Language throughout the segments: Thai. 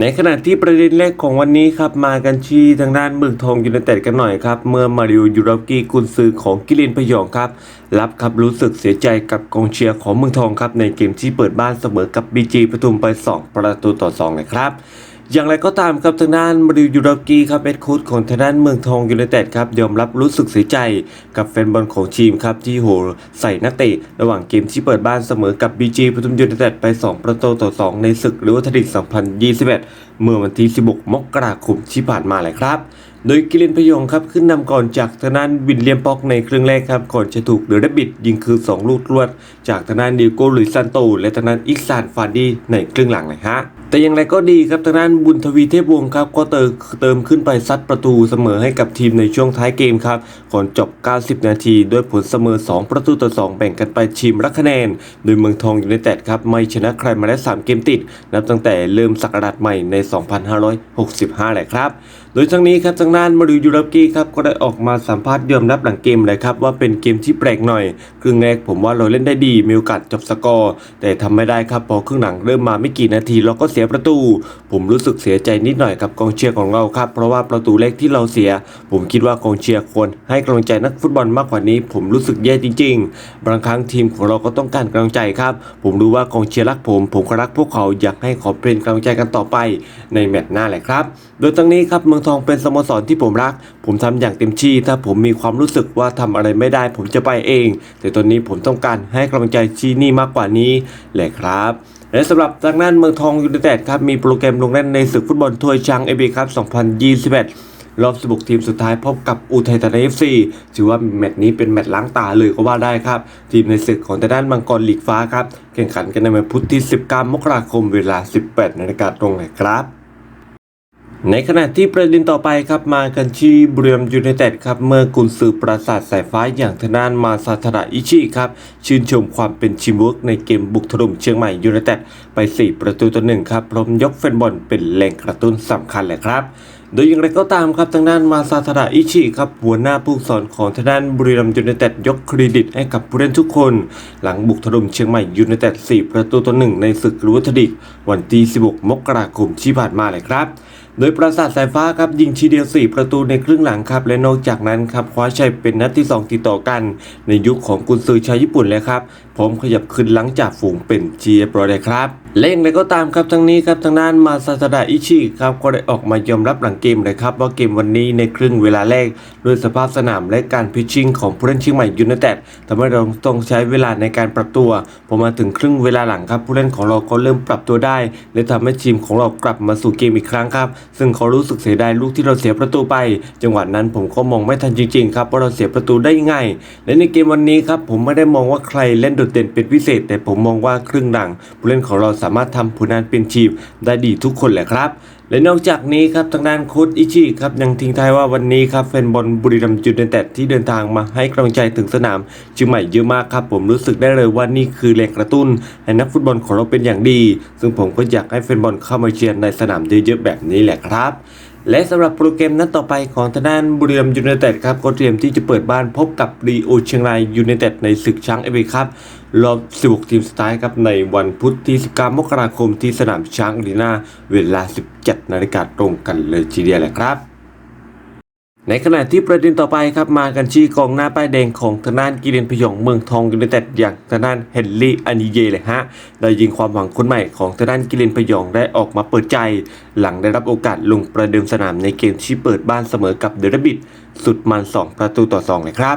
ในขณะที่ประเด็นแรกของวันนี้ครับมากันที่ทางด้านเมืองทองยูไนเต็ดกันหน่อยครับ เมื่อมาริโอยูรากีกุนซือของกิเลนพยองครับรับครับรู้สึกเสียใจกับกองเชียร์ของเมืองทองครับในเกมที่เปิดบ้านเสมอกับบีจีปทุมไป 2 ประตูต่อ2นะครับ อย่างไรก็ตามครับทางด้านมาริโอยูรากีครับเอ็ดค้ชของทางด้านเมืองทองยูไนเต็ดครับยอมรับรู้สึกเสียใจกับแฟนบอลของทีมครับที่โหใส่นักเตะระหว่างเกมที่เปิดบ้านเสมอกับบีจีปทุมยูไนเต็ดไป 2 ประตูต่อ 2 ในศึกหรือว่าทดิก2021 เมื่อวันที่ 16 มกราคมที่ผ่านมาเลยครับโดยกิเลนพยองครับขึ้นนำก่อนจากทางด้านวินเลียมป็อกในครึ่งแรกครับ ก่อนจะถูกเดอะเรบบิดยิงคือ 2 ลูกรวด จากทางด้านดิโก้ลุยซันโต และทางด้านอิกซานฟานดีในครึ่งหลังเลยฮะ แต่อย่างไรก็ดีครับทางด้านบุญทวีเทพวงศ์ครับก็เติมเติมขึ้นไปซัดประตูเสมอให้กับทีมในช่วงท้ายเกมครับก่อนจบ 90 นาที ด้วยผลเสมอ 2 ประตูต่อ 2 แบ่งกันไปทีมละคะแนน โดยเมืองทองอยูไนเต็ดครับไม่ชนะใครมาได้ 3 เกมติด นับตั้งแต่เริ่มศักราชใหม่ใน 2565 แหละครับ โดยทั้งนี้ครับทางด้านมาริยูรากี้ครับก็ได้ออกมาสัมภาษณ์ยอมรับหลังเกมเลยครับว่าเป็นเกมที่แปลกหน่อยครึ่งแรกผมว่าเราเล่นได้ดีมีโอกาสจบสกอร์แต่ทำไม่ได้ครับพอครึ่งหลังเริ่มมาไม่กี่นาทีเราก็เสียประตู ผมรู้สึกเสียใจนิดหน่อยกับกองเชียร์ของเราครับ เพราะว่าประตูแรกที่เราเสีย ผมคิดว่ากองเชียร์ควรให้กำลังใจนักฟุตบอลมากกว่านี้ ผมรู้สึกแย่จริง ๆ บางครั้งทีมของเราก็ต้องการกำลังใจครับ ผมรู้ว่ากองเชียร์รักผม ผมก็รักพวกเขาอยากให้ขอเป็นกำลังใจกันต่อไปในแมตช์หน้าแหละครับ โดยทั้งนี้ครับเมืองทองเป็นสโมสรที่ผมรัก ผมทำอย่างเต็มที่ ถ้าผมมีความรู้สึกว่าทำอะไรไม่ได้ ผมจะไปเอง แต่ตอนนี้ผมต้องการให้กำลังใจที่นี่มากกว่านี้แหละครับ และสำหรับทางด้านเมืองทองยูไนเต็ดครับมีโปรแกรมลงเล่นในศึกฟุตบอลถ้วยช้างเอเบครับ2021 รอบ 16 ทีมสุดท้ายพบกับอุทัยธานีเอฟซีถือว่าแมตช์นี้เป็นแมตช์ล้างตาเลยก็ว่าได้ครับ ทีมในศึกของทางด้านมังกรลีกฟ้าครับ แข่งขันกันในวันพุธที่ 19 มกราคมเวลา 18 นาฬิกาตรงเลยครับ ในขณะที่ประเด็นต่อไปครับมากันที่บุรีรัมยูไนเต็ดครับเมื่อกุนซือปราสาทสายฟ้าอย่างทางด้านมาซาทระอิชิครับชื่นชมความเป็นชิมเวิร์กในเกมบุกถล่มเชียงใหม่ยูไนเต็ดไป 4 ประตูต่อหนึ่งครับพร้อมยกแฟนบอลเป็นแรงกระตุ้นสำคัญเลยครับโดยอย่างไรก็ตามครับทางด้านมาซาทระอิชิครับหัวหน้าผู้สอนของทางด้านบุรีรัมย์ยูไนเต็ดยกเครดิตให้กับผู้เล่นทุกคน หลังบุกถล่มเชียงใหม่ยูไนเต็ด4 ประตูต่อหนึ่งในศึกรู้วัฒดิกวันที่ 16 มกราคมที่ผ่านมาเลยครับ โดยปราสาทสายฟ้าครับยิงทีเดียว 4 ประตูในครึ่งหลังครับ และนอกจากนั้นครับคว้าชัยเป็นนัดที่ 2 ติดต่อกัน ในยุคของกุนซือชาวญี่ปุ่นเลยครับ พร้อมขยับขึ้นหลังจากฝูงเป็นเจียบรอยเลยครับ และอย่างไรก็ตามครับทั้งนี้ครับทางด้านมาซาตาดะอิชิครับก็ได้ออกมายอมรับหลังเกมเลยครับว่าเกมวันนี้ในครึ่งเวลาแรกด้วยสภาพสนามและการพิชชิ่งของผู้เล่นเชียงใหม่ยูไนเต็ดทำให้เราต้องใช้เวลาในการปรับตัวพอมาถึงครึ่งเวลาหลังครับผู้เล่นของเราก็เริ่มปรับตัวได้ และทำให้ทีมของเรากลับมาสู่เกมอีกครั้งครับซึ่งเขารู้สึกเสียดายลูกที่เราเสียประตูไป จังหวะนั้นผมก็มองไม่ทันจริงๆครับว่าเราเสียประตูได้ยังไงและในเกมวันนี้ครับผมไม่ได้มองว่าใครเล่นโดดเด่นเป็นพิเศษ แต่ผมมองว่าครึ่งหลังผู้เล่นของเราสาามารถทำผลงานเป็นทีมได้ดีทุกคนแหละครับ และนอกจากนี้ครับทางด้านโค้ชอิชิครับยังทิ้งท้ายว่าวันนี้ครับแฟนบอลบุรีรัมย์ยูไนเต็ดที่เดินทางมาให้กำลังใจถึงสนามเชียงใหม่เยอะมากครับ ผมรู้สึกได้เลยว่านี่คือแรงกระตุ้นให้นักฟุตบอลของเราเป็นอย่างดี ซึ่งผมก็อยากให้แฟนบอลเข้ามาเชียร์ในสนามเยอะๆแบบนี้แหละครับ และสำหรับโปรแกรมนัดต่อไปของทางด้านบุรีรัมยูไนเต็ดครับก็เตรียมที่จะเปิดบ้านพบกับรีโอเชียงรายยูไนเต็ดในศึกช้างเอเบครับรอบ 16 ทีมสุดท้ายครับในวันพุธที่ 19 มกราคมที่สนามช้างอารีนาเวลา 17 นาฬิกาตรงกันเลยทีเดียวแหละครับ ในขณะที่ประเด็นต่อไปครับมากันชี้กองหน้าป้ายแดงของทางด้านกิเลนพยองเมืองทองยูไนเต็ดอย่างทางด้านเฮนรี่อานิเยเลยฮะได้ยิงความหวังคนใหม่ของทางด้านกิเลนพยองได้ออกมาเปิดใจ หลังได้รับโอกาสลงประเดิมสนามในเกมที่เปิดบ้านเสมอกับเดอะบิดสุดมัน 2 ประตูต่อ 2 เลยครับ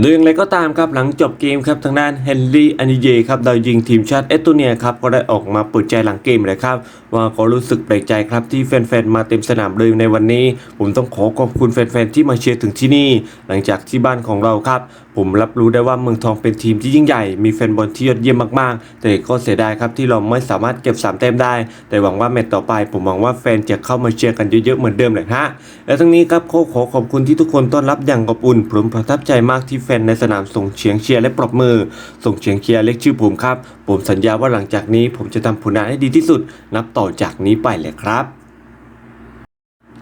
โดยอย่างไรก็ตามครับหลังจบเกมครับทางด้านเฮนรี่อานิเยครับดาวยิงทีมชาติเอสโตเนียครับก็ได้ออกมาเปิดใจหลังเกมเลยครับ ว่าเขารู้สึกแปลกใจครับที่แฟนๆมาเต็มสนามเลยในวันนี้ ผมต้องขอขอบคุณแฟนๆที่มาเชียร์ถึงที่นี่ หลังจากที่บ้านของเราครับ ผมรับรู้ได้ว่าเมืองทองเป็นทีมที่ยิ่งใหญ่มีแฟนบอลที่ยอดเยี่ยมมากๆ แต่ก็เสียดายครับที่เราไม่สามารถเก็บ3แต้มได้ แต่หวังว่าแมตต์ต่อไป ผมหวังว่าแฟนจะเข้ามาเชียร์กันเยอะๆเหมือนเดิมเลยฮะและทั้งนี้ครับขอขอขอบคุณที่ทุกคนต้อนรับอย่างอบอุ่นผมประทับใจมากที่ฟนในสนามส่งเฉียงเชียร์และปรบมือ ส่งเฉียงเชียร์เล็กชื่อผมครับ ผมสัญญาว่าหลังจากนี้ผมจะทำผลงานให้ดีที่สุด นับต่อจากนี้ไปเลยครับ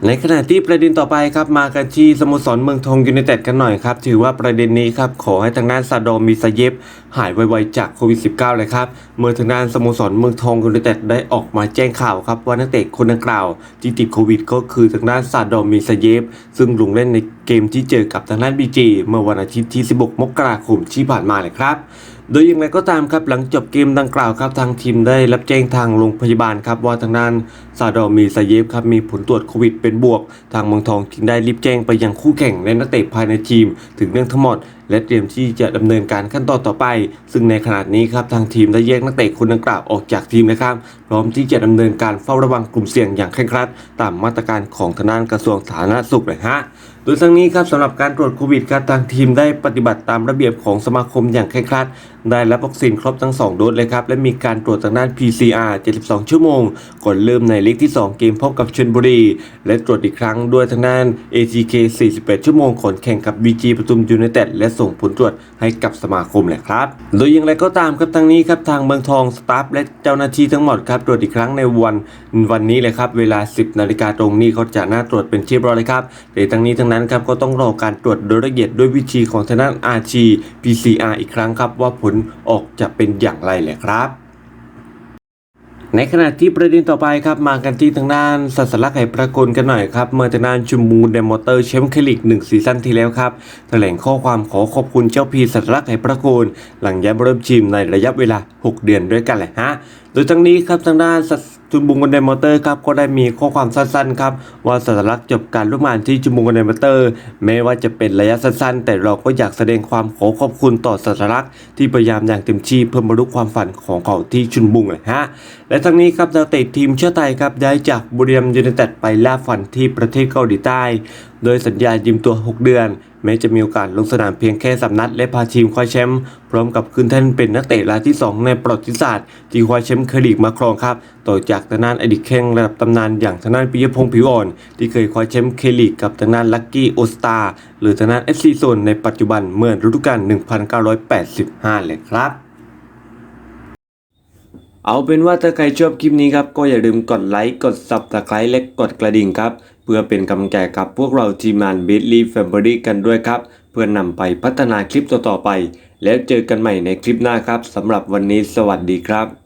ในขณะที่ประเด็นต่อไปครับมากันที่สโมสรเมืองทองยูไนเต็ดกันหน่อยครับถือว่าประเด็นนี้ครับขอให้ทางด้านซาโดมิซาเยฟหายไวๆจากโควิด -19 เลยครับเมื่อทางด้านสโมสรเมืองทองยูไนเต็ดได้ออกมาแจ้งข่าวครับว่านักเตะคนดังกล่าวที่ติดโควิด ก็คือทางด้านซาโดมิซาเยฟซึ่งลงเล่นในเกมที่เจอกับทางด้านบีจีเมื่อวันอาทิตย์ที่ 16 มกราคมที่ผ่านมาเลยครับ โดยอย่างไรก็ตามครับหลังจบเกมดังกล่าวครับทางทีมได้รับแจ้งทางโรงพยาบาลครับว่าทางด้านซาดอมีซาเยฟครับมีผลตรวจโควิดเป็นบวก ทางเมืองทองจึงได้รีบแจ้งไปยังคู่แข่งและนักเตะภายในทีม ถึงเรื่องทั้งหมด และเตรียมที่จะดำเนินการขั้นตอนต่อไป ซึ่งในขณะนี้ครับทางทีมได้แยกนักเตะคนดังกล่าวออกจากทีมนะครับพร้อมที่จะดำเนินการเฝ้าระวังกลุ่มเสี่ยงอย่างเคร่งครัด ตามมาตรการของทางด้านกระทรวงสาธารณสุขเลยฮะโดยทั้งนี้ครับสำหรับการตรวจโควิดครับทางทีมได้ปฏิบัติตามระเบียบของสมาคมอย่างเคร่งครัด ได้รับวัคซีนครบทั้ง 2 โดสเลยครับ และมีการตรวจทางด้าน PCR 72 ชั่วโมง ก่อนเริ่มในลีกที่ 2 เกมพบกับชลบุรี และตรวจอีกครั้งด้วยทางด้าน ATK 48 ชั่วโมงก่อนแข่งกับ BG ปทุมยูไนเต็ดและส่งผลตรวจให้กับสมาคมแหละครับ โดยอย่างไรก็ตามครับทางนี้ครับทางเมืองทองสตาฟและเจ้าหน้าที่ทั้งหมดครับตรวจอีกครั้งในวันวันนี้เลยครับเวลา 10 นาฬิกาตรงนี้เขาจะหน้าตรวจเป็นที่เรียบร้อยเลยครับแต่ทั้งนี้ทั้งนั้นครับก็ต้องรอการตรวจโดยละเอียดด้วยวิธีของทางด้าน RT PCR อีกครั้งครับว่าผลออกจะเป็นอย่างไรแหละครับในขณะที่ประเด็นต่อไปครับมากันที่ทางด้านสัสลักไหประกลกันหน่อยครับ เมื่อทางด้านชุมมูลเดมอเตอร์แชมป์คลิกหนึ่งซีซั่นที่แล้วครับแถลงข้อความขอขอบคุณเจ้าพีสัสลักไหประกลหลังย้ายมาเริ่มทีมในระยะเวลา 6 เดือนด้วยกันแหละฮะโดยทั้งนี้ครับทางด้านสัส จุมบุงกันเดมอเตอร์ครับก็ได้มีข้อความสั้นๆครับว่าสัสลักจบการร่วมงานที่จุมบุงกันเดมอเตอร์แม้ว่าจะเป็นระยะสั้นๆ แต่เราก็อยากแสดงความขอขอบคุณต่อสัสลักที่พยายามอย่างเต็มที่เพื่อบรรลุความฝันของเขาที่ชุนบุงเลยฮะและทั้งนี้ครับนักเตะทีมเชาติไทยครับย้ายจากบุรีรัมย์ยูไนเต็ดไปล่าฝันที่ประเทศเกาหลีใต้ โดยสัญญายืมตัว 6 เดือนแม้จะมีโอกาสลงสนามเพียงแค่สำนัดและพาทีมคว้าแชมป์พร้อมกับขึ้นแท่นเป็นนักเตะรายที่ 2 ในประวัติศาสตร์ที่คว้าแชมป์เคลีกมาครองครับ ต่อจากทางด้านอดีตแข้งระดับตำนานอย่างทางด้านปิยพงษ์ผิวอ่อน ที่เคยคว้าแชมป์เคลีกกับทางด้านลักกี้โอสตาหรือทางด้านเอฟซีโซนในปัจจุบันเมื่อฤดูกาล 1985 เลยครับเอาเป็นว่าถ้าใครชอบคลิปนี้ครับ ก็อย่าลืมกดไลค์ กด subscribe และกดกระดิ่งครับ เพื่อเป็นกำลังใจกับพวกเราทีมงาน b i t l y Family กันด้วยครับ เพื่อนำไปพัฒนาคลิปต่อๆไป แล้วเจอกันใหม่ในคลิปหน้าครับสำหรับวันนี้สวัสดีครับ